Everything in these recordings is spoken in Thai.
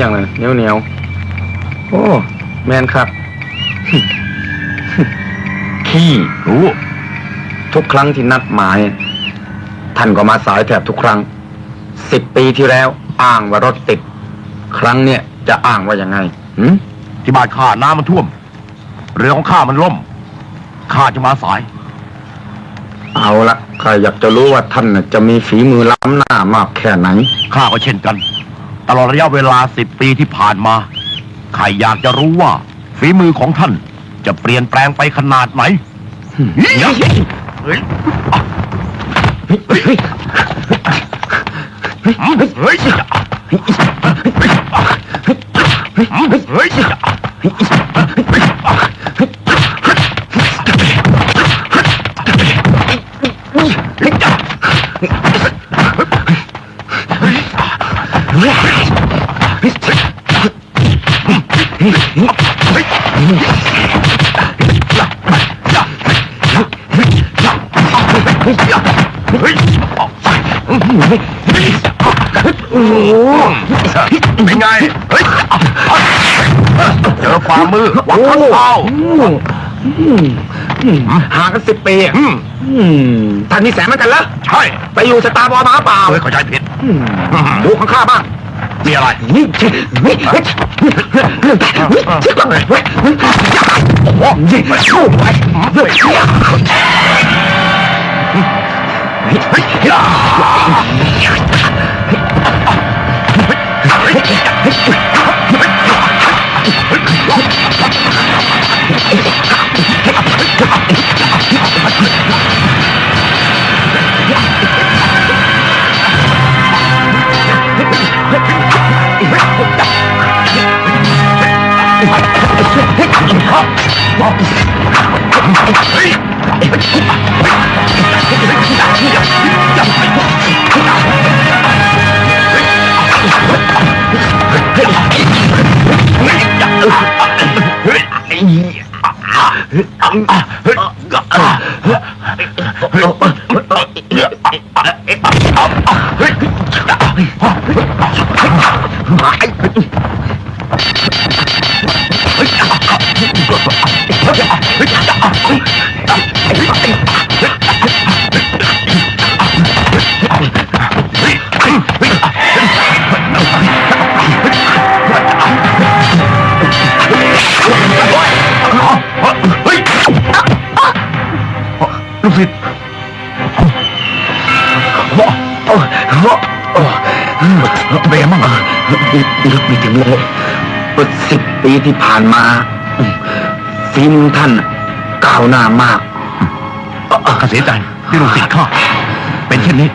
นี่อย่างเลยเหนียวเหนียวโอ้แมนครับ ขี้รู้ทุกครั้งที่นัดหมาย ท่านก็มาสายแทบทุกครั้งสิบปีที่แล้ว อ้างว่ารถติด ครั้งเนี่ยจะอ้างว่ายังไงหืมที่บ้านข้าน้ำมันท่วม เรือของข้ามันล่มข้าจะมาสาย เอาละข้าอยากจะรู้ว่าท่านน่ะจะมีฝีมือล้ำหน้ามากแค่ไหน ข้าก็เช่นกัน ตลอดระยะเวลาสิบปีที่ผ่านมาใครอยากจะรู้ว่า ฝีมือของท่านจะเปลี่ยนแปลงไปขนาดไหนเฮ้ย เฮ้ยเฮ้ยเฮ้ยเฮ้ยเป็นไง เฮ้ย เจอฝ่ามือวัดข้างเท้าห่างกันสิบปีอะอืมอืมท่านมีแสงเหมือนกันเหรอใช่ ไปอยู่สตาร์บอลมาเปล่าเฮ้ยเข้าใจผิดอืมดูของข้าบ้างมีอะไรนี่เฮ้ Hey! Ah! ah ah เบมั่งลึกไม่ถึงเลยสิบปีที่ผ่านมาฝีมือท่านก้าวหน้ามากข้าเสียใจที่ลูกศิษย์ข้าเป็นเช่นนี้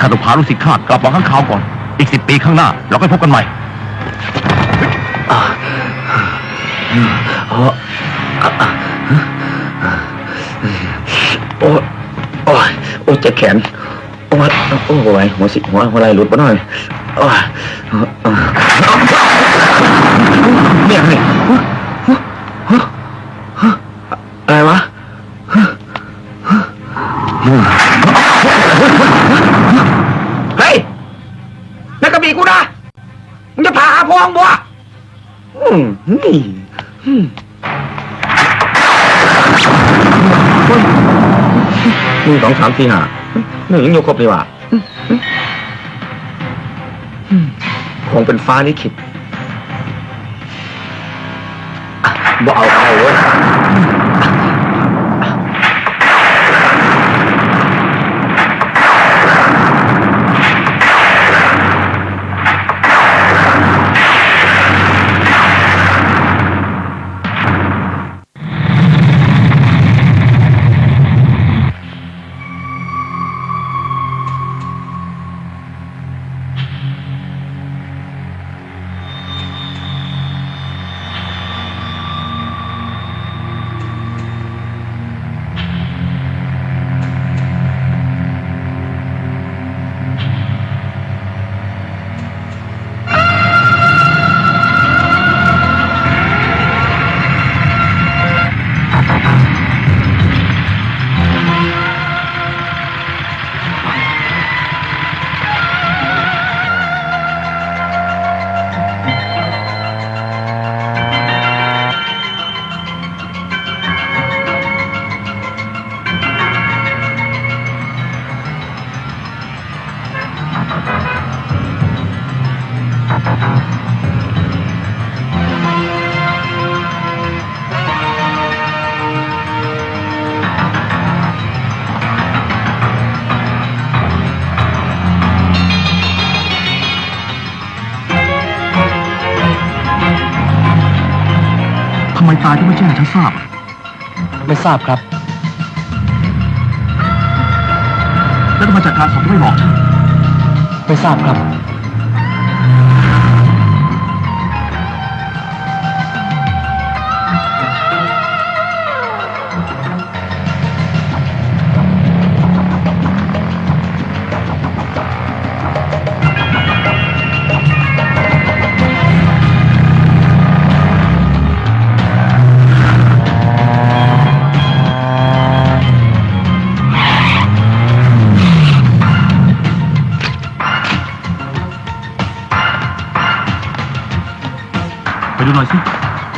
ข้าต้องพาลูกศิษย์ข้ากลับมาข้างเขาวก่อน อีกสิบปีข้างหน้า เราก็พบกันใหม่โโอ้เจ็บแขน โอ้ยโอ้ยหัวสิหัวหัวไหลหลุดมาหน่อยโอ้ย ที่ห้าหนึ่งยู่ครบนี่ว่าคงเป็นฟ้าลิขิดบ่เอา ตายที่ไม่แจ้งให้ฉันทราบไม่ทราบครับ แล้วทำไมจัดการศพไม่บอกฉัน ไม่ทราบครับ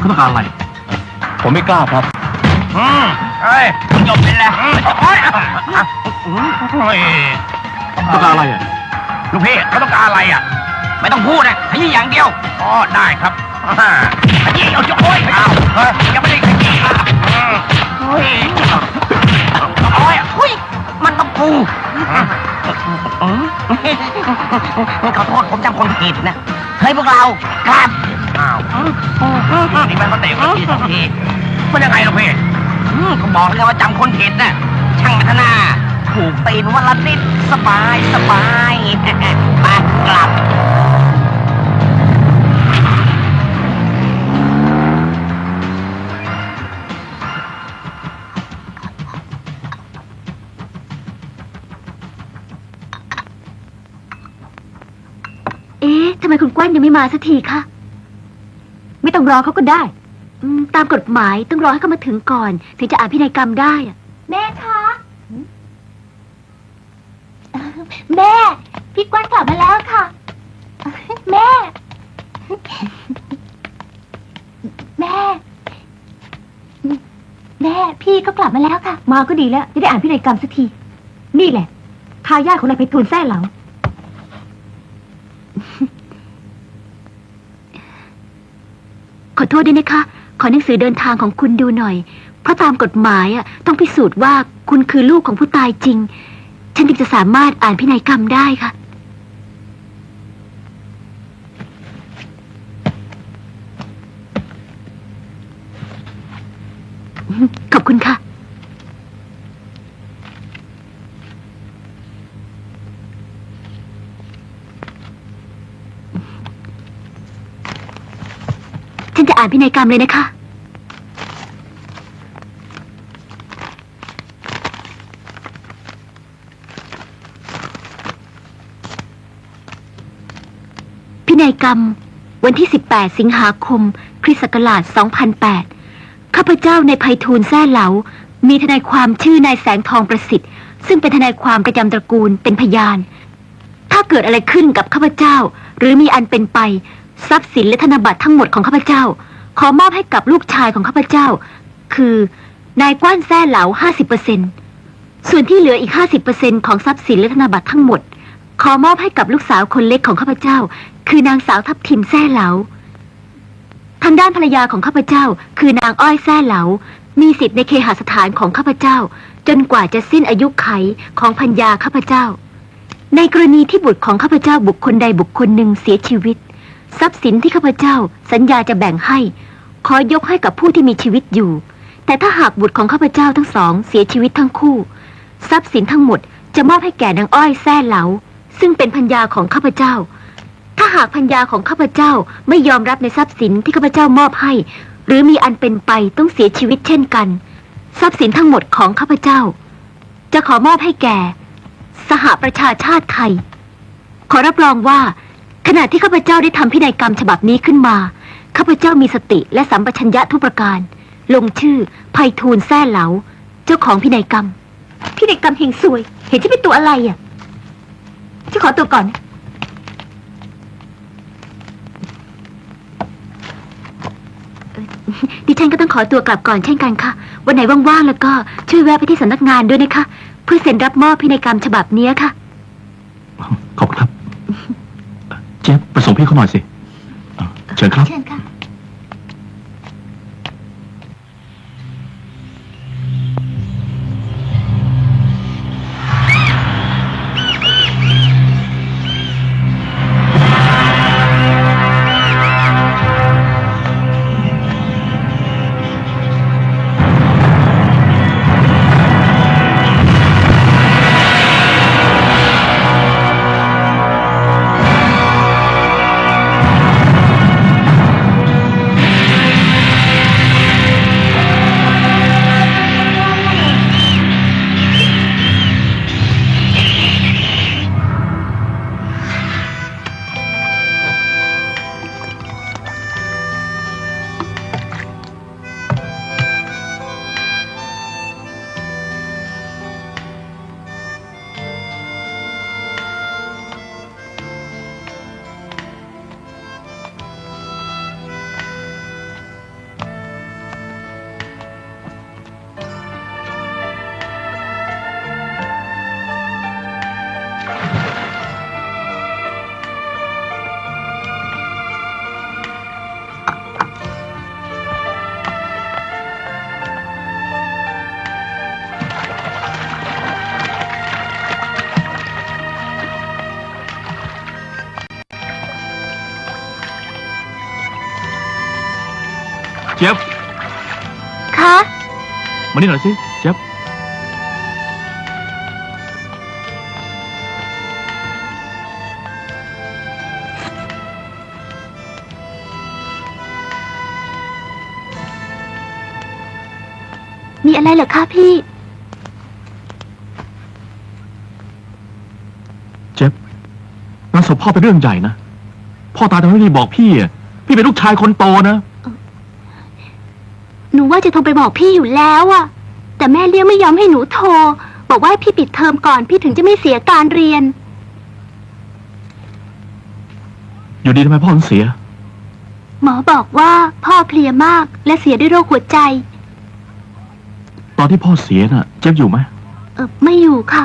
เขาต้องการอะไร ผมไม่กล้าครับ อืมเอ้ยจบไปแล้วโอ้ยโอ้ยต้องการอะไรอะ ลูกพี่เขาต้องการอะไรอะ ไม่ต้องพูดนะขยี้อย่างเดียวอ๋อได้ครับอ่าขยี้เอาโอ้ยอ้าวเฮ้ยยังไม่ได้ขยี้อะอืมโอ้ยโอ้ยโอ้ยมันต้องกูขอโทษผมจำคนผิดนะ เฮ้ยพวกเราครับอ้าว นี่มันมาเตะกันทีสองทีมันยังไงลูกพี่อืมก็บอกแล้วว่าจำคนผิดน่ะช่างมันนา ถูกตีนวันละนิดสบายสบายมากลับเอ๊ะทำไมคุณกว้านยังไม่มาสักทีคะ รอเขาก็ได้อืมตามกฎหมายต้องรอให้เขามาถึงก่อน ถึงจะอ่านพินัยกรรมได้อะแม่คะแม่ พี่กว้านกลับมาแล้วค่ะ แม่ แม่ แม่ พี่ก็กลับมาแล้วค่ะ มาก็ดีแล้วจะได้อ่านพินัยกรรมสักที นี่แหละทายาทของนายไพฑูรย์แท้เหลา ขอ โทษด้วยนะคะ ขอหนังสือเดินทางของคุณดูหน่อย เพราะตามกฎหมายอะต้องพิสูจน์ว่าคุณคือลูกของผู้ตายจริง ฉันถึงจะสามารถอ่านพินัยกรรมได้ค่ะ ขอบคุณค่ะ ฉันจะอ่านพินัยกรรมเลยนะคะ พินัยกรรม วันที่ 18 สิงหาคม คริสต์ศักราช 2008 ข้าพเจ้าในภัยทูลแซ่เหลา มีทนายความชื่อนายแสงทองประสิทธิ์ ซึ่งเป็นทนายความประจำตระกูลเป็นพยาน ถ้าเกิดอะไรขึ้นกับข้าพเจ้า หรือมีอันเป็นไปทรัพย์สินและธนบัตรทั้งหมดของข้าพเจ้า ขอมอบให้กับลูกชายของข้าพเจ้า คือนายกว้านแซ่เหลา50%ส่วนที่เหลืออีก50%ของทรัพย์สินและธนบัตรทั้งหมด ขอมอบให้กับลูกสาวคนเล็กของข้าพเจ้า คือนางสาวทับทิมแซ่เหลาทางด้านภรรยาของข้าพเจ้า คือนางอ้อยแซ่เหลา มีสิทธิ์ในเคหสถานของข้าพเจ้า จนกว่าจะสิ้นอายุไขของพัญญาข้าพเจ้า ในกรณีที่บุตรของข้าพเจ้าบุคคลใดบุคคลหนึ่งเสียชีวิต ทรัพย์สินที่ข้าพเจ้าสัญญาจะแบ่งให้ ขอยกให้กับผู้ที่มีชีวิตอยู่ แต่ถ้าหากบุตรของข้าพเจ้าทั้งสอง เสียชีวิตทั้งคู่ ทรัพย์สินทั้งหมดจะมอบให้แก่นางอ้อยแซ่เหลา ซึ่งเป็นพัญญาของข้าพเจ้า ถ้าหากพัญญาของข้าพเจ้าไม่ยอมรับในทรัพย์สินที่ข้าพเจ้ามอบให้ หรือมีอันเป็นไปต้องเสียชีวิตเช่นกัน ทรัพย์สินทั้งหมดของข้าพเจ้า จะขอมอบให้แก่ สหประชาชาติไทย ขอรับรองว่า ขณะที่ข้าพเจ้าได้ทำพินัยกรรมฉบับนี้ขึ้นมา ข้าพเจ้ามีสติและสัมปชัญญะทุกประการ ลงชื่อไพฑูรย์แซ่เหลา เจ้าของพินัยกรรม พินัยกรรมเฮงซวย เห็นที่เป็นตัวอะไรอะฉันขอตัวก่อนดิฉันก็ต้องขอตัวกลับก่อนเช่นกันค่ะ วันไหนว่างๆแล้วก็ช่วยแวะไปที่สำนักงานด้วยนะคะ เพื่อเซ็นรับมอบพินัยกรรมฉบับนี้ค่ะ ขอบคุณครับ เจ็บไปส่งพี่เขาหน่อยสิอะเชิญครับ เชิญค่ะ เจี๊ยบคะมานี่หน่อยสิเจี๊ยบมีอะไรเหรอคะพี่ เจี๊ยบงานศพพ่อเป็นเรื่องใหญ่นะ พ่อตายทำไมไม่บอกพี่อะพี่เป็นลูกชายคนโตนะหนู ว่าจะโทรไปบอกพี่อยู่แล้วอะแต่แม่เลี้ยงไม่ยอมให้หนูโทร บอกว่าให้พี่ปิดเทอมก่อนพี่ถึงจะไม่เสียการเรียน อยู่ดีทำไมพ่อถึงเสีย หมอบอกว่าพ่อเพลียมากและเสียด้วยโรคหัวใจ ตอนที่พ่อเสียน่ะ เจี๊ยบอยู่ไหม เออไม่อยู่ค่ะ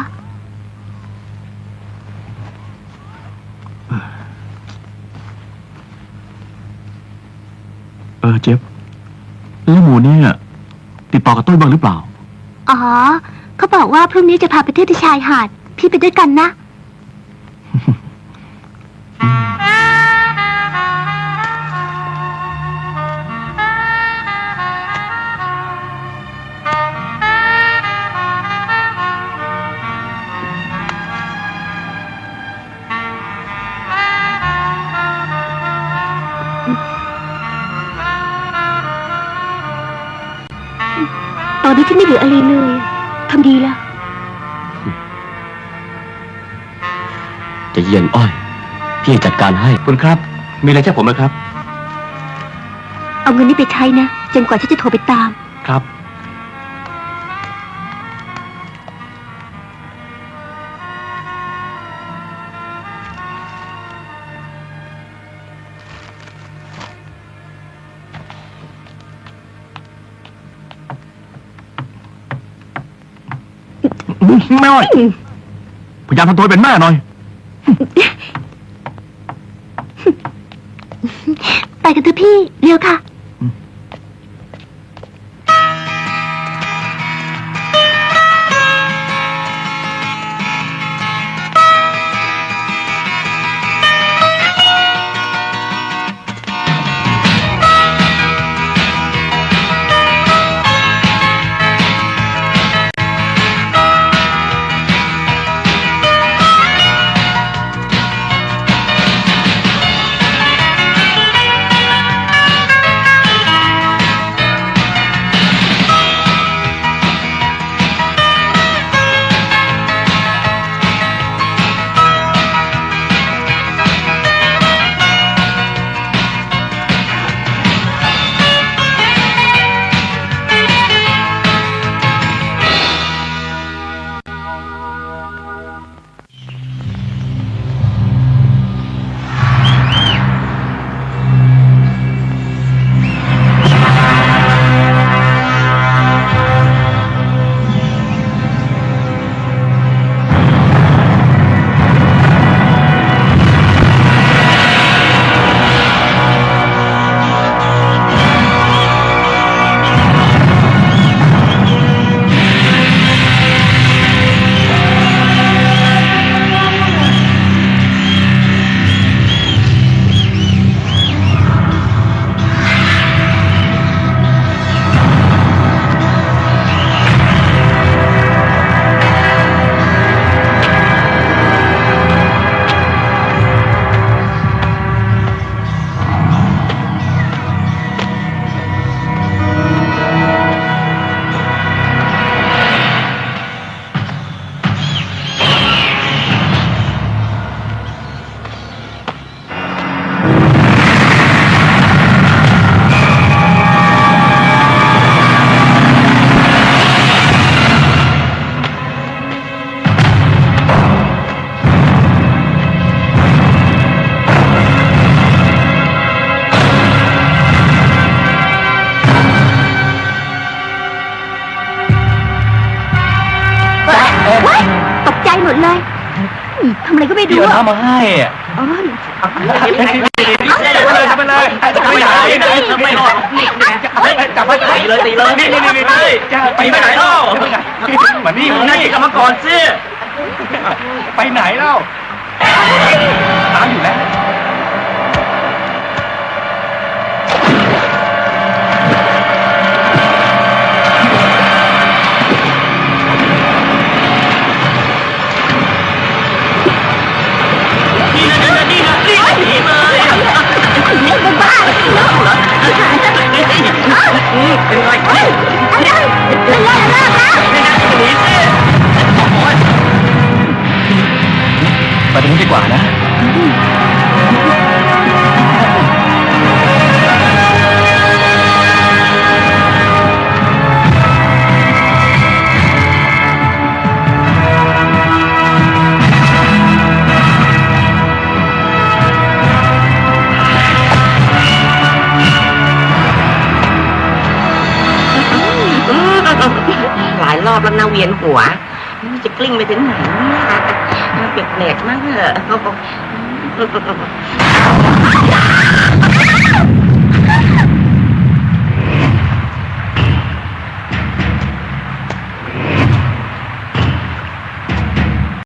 เออ เจี๊ยบ แล้วหมู เนี่ย ติดต่อกับต้นบ้างหรือเปล่า อ๋อ เขาบอกว่าพรุ่งนี้จะพาไปเที่ยวที่ชายหาด พี่ไปด้วยกันนะ อนนี้ฉันไม่เหลืออะไรเลยทำดีแล้ว จะเย็นอ้อย พี่จัดการให้ คุณครับ มีอะไรแจ้งผมไหมครับ เอาเงินนี้ไปใช้นะจนกว่าฉันจะโทรไปตาม ครับแม่อ้อยพยายามทำตัวให้เป็นแม่หน่อย ไปกันเถอะพี่ เร็วค่ะ มาให้อะอ๋อจับไปเลยจับไปเลยจับไปไหนไม่รอดจับไปตีเลยตีเลยนี่นี่นี่นี่ไปไหนเล่ามานี่มานี่กรรมาก่อนสิไปไหนเล่าตามอยู่แล้ว เวียนหัวจะกลิ้งไปถึงไหนเนี่ยแปลกๆมากเหอะ